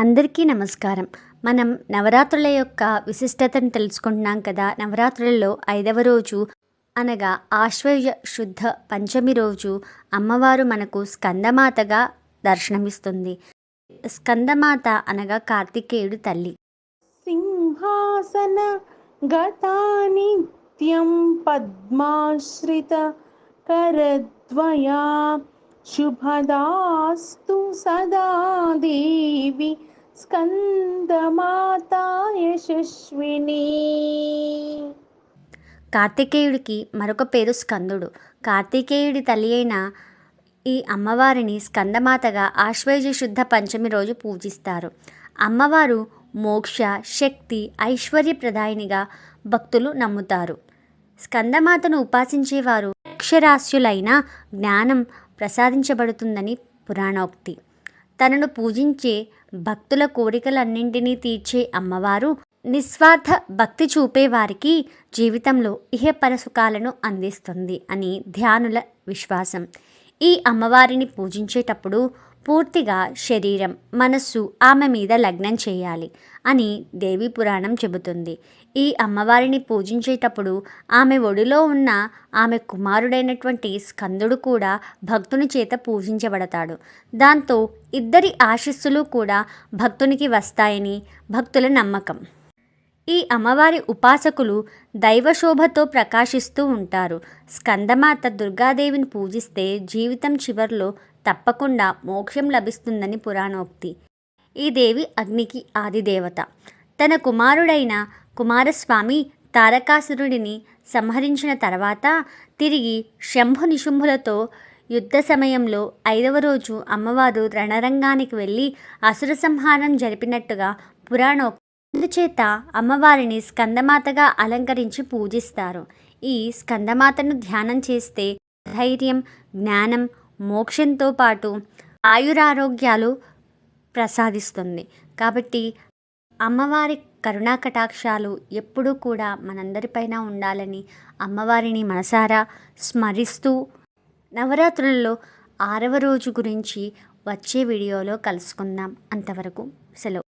అందరికీ నమస్కారం. మనం నవరాత్రుల యొక్క విశిష్టతను తెలుసుకుంటున్నాం కదా. నవరాత్రులలో ఐదవ రోజు అనగా ఆశ్వయుజ శుద్ధ పంచమి రోజు అమ్మవారు మనకు స్కందమాతగా దర్శనమిస్తుంది. స్కందమాత అనగా కార్తికేయుడు తల్లి. సింహాసన గతా నిత్యం పద్మాశ్రిత కరద్వయా శుభదాస్తు సదా దేవి స్కందమాతా యశస్విని. కార్తికేయుడికి మరొక పేరు స్కందుడు. కార్తికేయుడి తల్లి అయిన ఈ అమ్మవారిని స్కందమాతగా ఆశ్వయుజ శుద్ధ పంచమి రోజు పూజిస్తారు. అమ్మవారు మోక్ష శక్తి ఐశ్వర్యప్రదాయినిగా భక్తులు నమ్ముతారు. స్కందమాతను ఉపాసించేవారు అక్షరాస్యులైన జ్ఞానం ప్రసాదించబడుతుందని పురాణోక్తి. తనను పూజించే భక్తుల కోరికలన్నింటినీ తీర్చే అమ్మవారు నిస్వార్థ భక్తి చూపే వారికి జీవితంలో ఇహపర సుఖాలను అందిస్తుంది అని ధ్యానుల విశ్వాసం. ఈ అమ్మవారిని పూజించేటప్పుడు పూర్తిగా శరీరం మనస్సు ఆమె మీద లగ్నం చేయాలి అని దేవి పురాణం చెబుతుంది. ఈ అమ్మవారిని పూజించేటప్పుడు ఆమె ఒడిలో ఉన్న ఆమె కుమారుడైనటువంటి స్కందుడు కూడా భక్తుని చేత పూజించబడతాడు. దాంతో ఇద్దరి ఆశీస్సులు కూడా భక్తునికి వస్తాయని భక్తుల నమ్మకం. ఈ అమ్మవారి ఉపాసకులు దైవశోభతో ప్రకాశిస్తూ ఉంటారు. స్కందమాత దుర్గాదేవిని పూజిస్తే జీవితం చివర్లో తప్పకుండా మోక్షం లభిస్తుందని పురాణోక్తి. ఈ దేవి అగ్నికి ఆదిదేవత. తన కుమారుడైన కుమారస్వామి తారకాసురుడిని సంహరించిన తర్వాత తిరిగి శంభు నిశుంభులతో యుద్ధ సమయంలో ఐదవ రోజు అమ్మవారు రణరంగానికి వెళ్ళి అసుర సంహారం జరిపినట్టుగా పురాణోక్తి అందుచేత అమ్మవారిని స్కందమాతగా అలంకరించి పూజిస్తారు. ఈ స్కందమాతను ధ్యానం చేస్తే ధైర్యం జ్ఞానం మోక్షంతో పాటు ఆయురారోగ్యాలు ప్రసాదిస్తుంది. కాబట్టి అమ్మవారి కరుణా కటాక్షాలు ఎప్పుడూ కూడా మనందరిపైన ఉండాలని అమ్మవారిని మనసారా స్మరిస్తూ నవరాత్రులలో ఆరవ రోజు గురించి వచ్చే వీడియోలో కలుసుకుందాం. అంతవరకు సెలవు.